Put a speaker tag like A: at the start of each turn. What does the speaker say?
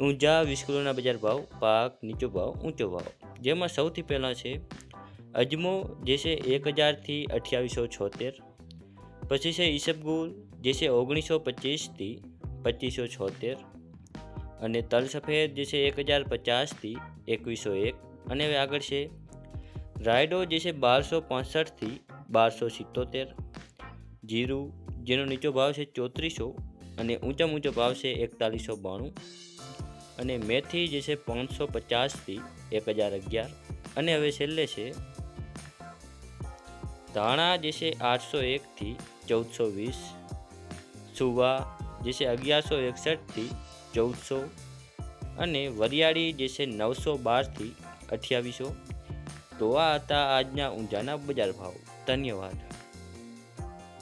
A: ઊંઝા વીસ કિલોના બજાર ભાવ, પાક, નીચો ભાવ, ઊંચો ભાવ. જેમાં સૌથી પહેલાં છે અજમો, જે છે એક હજારથી અઠ્યાવીસો છોતેર. પછી છે ઈસબગુલ, જે છે ઓગણીસો પચીસથી પચીસો છોતેર. અને તલ સફેદ, જે છે એક હજાર પચાસથી એકવીસો એક. અને હવે આગળ છે રાયડો, જે છે બારસો પાસઠથી બારસો સિત્તોતેર. જીરું, જેનો નીચો ભાવ છે ચોત્રીસો. અને ઊંચા ઊંચો ભાવ છે એકતાલીસો બાણું. અને મેથી જે છે પાંચસો પચાસથી એક હજાર અગિયાર. અને હવે છેલ્લે છે, ધાણા જે છે આઠસો એકથી ચૌદસો વીસ. સુવા જે છે અગિયારસો એકસઠથી ચૌદસો. અને વરિયાળી જે છે નવસો બારથી અઠ્યાવીસો. તો આ હતા આજના ઊંઝાના બજાર ભાવ. ધન્યવાદ.